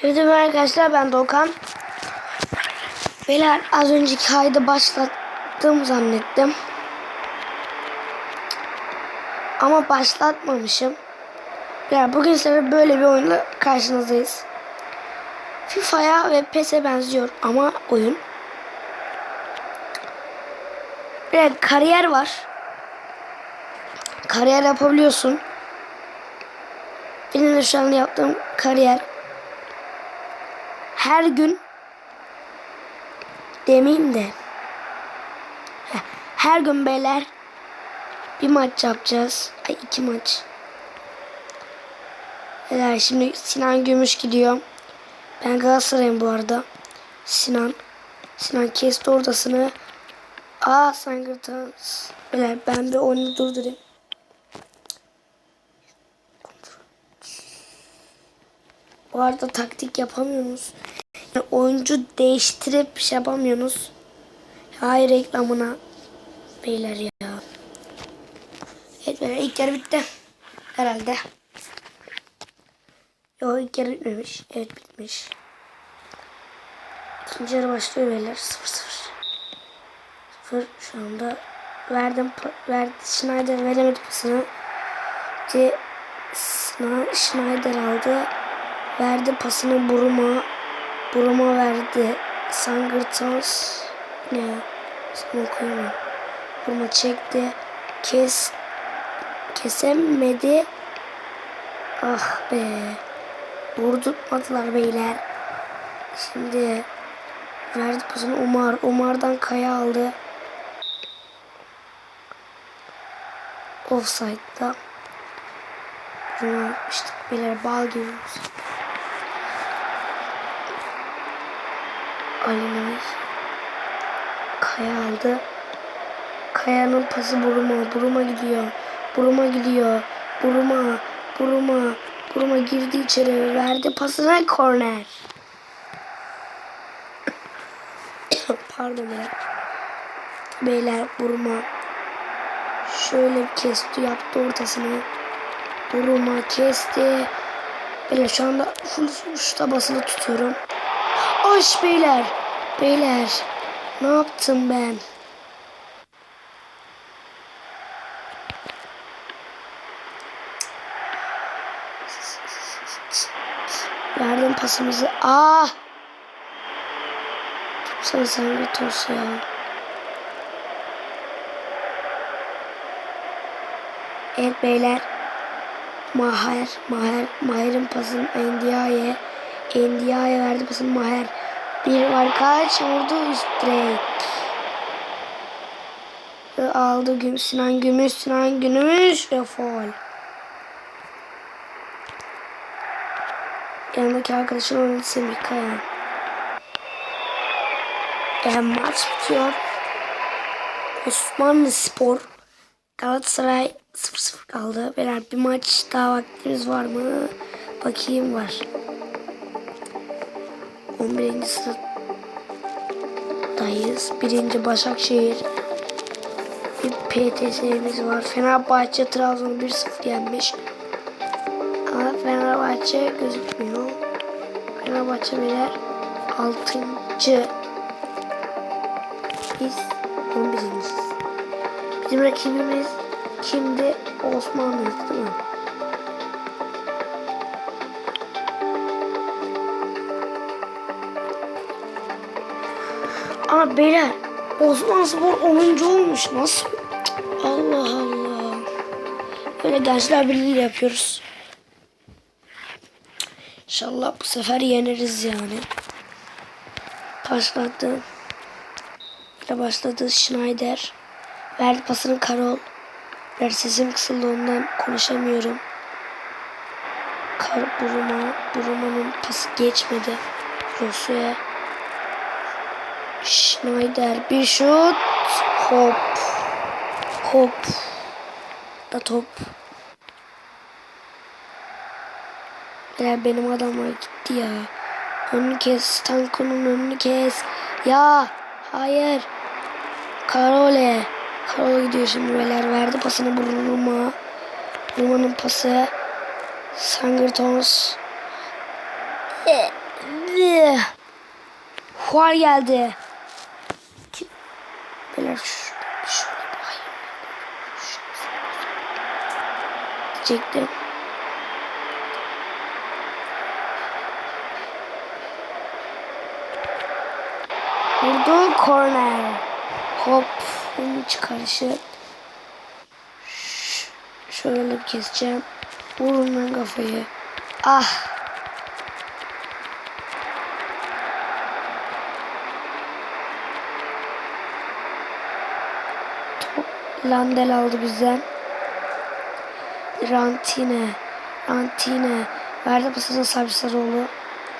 Hepinize merhaba arkadaşlar ben Doğukan. Beyler az önceki kaydı başlattım zannettim. Ama başlatmamışım. Ya bugün size böyle bir oyunla karşınızdayız. FIFA'ya ve PES'e benziyor ama oyun. Bir kariyer var. Kariyer yapabiliyorsun. Benim de şu anda yaptığım kariyer her gün demeyeyim de her gün beyler bir maç yapacağız. Ay iki maç. Beyler şimdi Sinan Gümüş gidiyor. Ben Galatasaray'ım bu arada. Sinan. Sinan kesti ortasını. Aa Sankırtans. Beyler ben bir oyunu durdurayım. Bu arada taktik yapamıyorsunuz. Oyuncu değiştirip şey yapamıyorsunuz. Hayır reklamına. Beyler ya. Evet beyler ilk yarı bitti. Herhalde. Yok ilk yarı bitmemiş. Evet bitmiş. İkinci yarı başlıyor beyler. 0-0. 0 şu anda. Verdim. Verdi. Schneider veremedi pasını. Ki Schneider aldı. Verdi pasını Buruma. Buruma verdi. Sangırtans. Ne ya? İsmini okuyamıyorum. Buruma çekti. Kes. Kesemedi. Ah be. Vurdurtmadılar beyler. Şimdi verdi pasını Umar. Umar'dan Kaya aldı. Offside'da. Bunu atmıştık. Beyler bal gibi. Alinay. Kaya aldı. Kaya'nın pası Buruma. Buruma gidiyor. Buruma gidiyor. Buruma. Buruma. Buruma girdi içeri. Verdi pasına korner. Pardon ya. Beyler Buruma. Şöyle kesti. Yaptı ortasını. Buruma kesti. Beyler şu anda full şuta basılı tutuyorum. Aş beyler. Beyler. Ne yaptım ben? Verdim pasımızı. Aa! Tutsana sen toz ya. Evet beyler. Maher, Maher, Maher'in pasını Endia'ya. Endia'ya verdi pasını Maher. Bir var vurdu üst. Ve Aldı Güm Sinan Gümüş, Sinan Gümüş ve foul. Yanındaki arkadaşın oynadı Semih Kaya. Yani maç bitiyor. Osmanlı Spor Galatasaray 0-0 kaldı. Beyler bir maç daha vaktimiz var mı? Bakayım var. 11. sıradayız. 1. Başakşehir. Bir PTS'miz var. Fenerbahçe Trabzon'u 1-0 yenmiş. Ama Fenerbahçe gözükmüyor. Fenerbahçe beyler 6. Biz 11. Bizim rakibimiz kimdi? Osmanlı değil mi? Ama beyler Osman Spor 10. olmuş. Nasıl? Allah Allah. Böyle gençler birliği yapıyoruz. İnşallah bu sefer yeneriz yani. Başladı. Ile başladı Schneider. Verdi pasını Karol. Ver sesim kısıldı ondan konuşamıyorum. Kar Buruma. Buruma'nın pası geçmedi. Rosu'ya. Schneider bir şut. Hop. Hop. Da top. Ya benim adamlar gitti ya. Önünü kes. Tanko'nun önünü kes. Ya. Hayır. Karole. Karole gidiyor şimdi beyler. Verdi pasını Bruma. Bruma'nın pası. Sangırtons. Ve Huar geldi. Şu, şöyle bir hayır. Diyecektim. Vurdu korner. Hop. Bunu çıkarışı. Şöyle keseceğim. Vurun lan kafayı. Ah. Landel aldı bizden. Rantine. Rantine. Verdi pasını Sabri Sarıoğlu.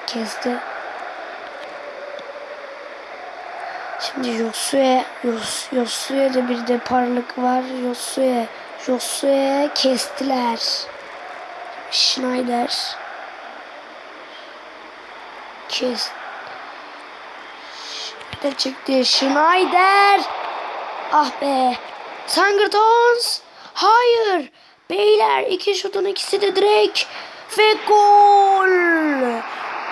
Kesti. Şimdi Josue, Jos, Josue'de bir de parlık var. Josue, Josue kestiler. Schneider. Kes. Schneider çıktı. Schneider. Ah be. Sangertons. Hayır. Beyler iki şutun ikisi de direkt. Ve gol.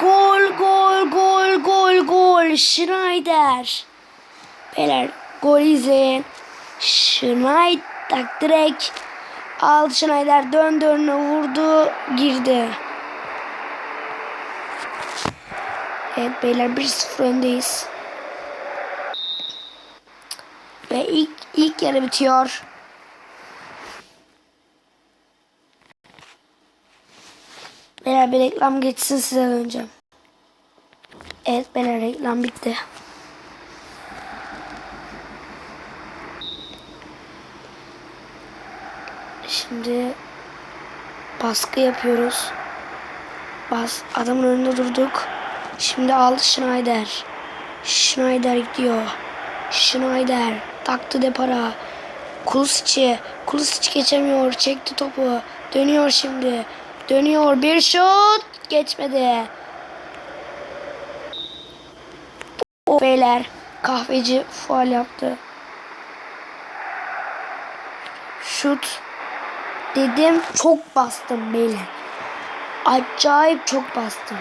Gol gol gol gol gol. Schneider. Beyler gol izleyin. Schneider direkt aldı Schneider döndü önüne vurdu girdi. Evet beyler 1-0 öndeyiz. Ve ilk, ilk yarı bitiyor. Beyler bir reklam geçsin size döneceğim. Evet beyler reklam bitti. Şimdi baskı yapıyoruz. Bas adamın önünde durduk. Şimdi aldı Schneider. Schneider gidiyor. Schneider taktı depara. Kulusic'i. Kulisic geçemiyor. Çekti topu. Dönüyor şimdi. Dönüyor. Bir şut. Geçmedi. O beyler kahveci faal yaptı. Şut dedim çok bastım beyler. Acayip çok bastım.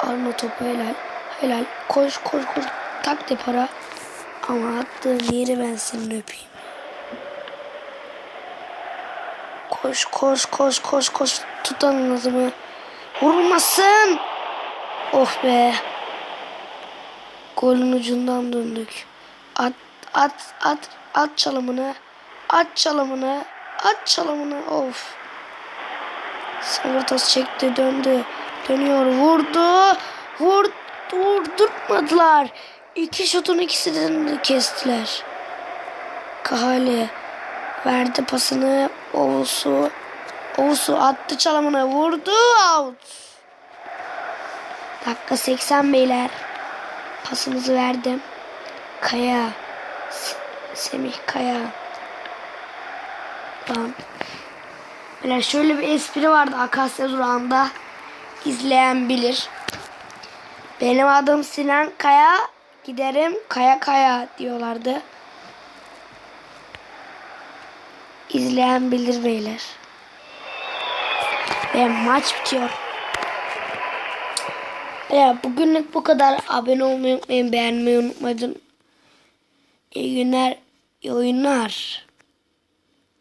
Alma topu helal. Helal. Koş koş koş. Tak de para. Ama attığın yeri ben senin öpeyim. Koş koş koş koş koş. Tutan adımı. Vurmasın. Oh be. Golün ucundan döndük. At at at at çalımını. At çalımını. At çalımını. Of. Sanırtas çekti döndü. Dönüyor vurdu. Vur, vurdurtmadılar. İki şutun ikisini de kestiler. Kahale verdi pasını. Oğuz'u Oğuz'u attı çalımına vurdu. Out. Dakika 80 beyler. Pasımızı verdim. Kaya. Semih Kaya. Lan. Beyler şöyle bir espri vardı Akasya durağında. İzleyen bilir. Benim adım Sinan Kaya. Giderim Kaya Kaya diyorlardı. İzleyen bilir beyler. Ve maç bitiyor. Ya bugünlük bu kadar. Abone olmayı unutmayın. Beğenmeyi unutmayın. İyi günler. iyi oyunlar.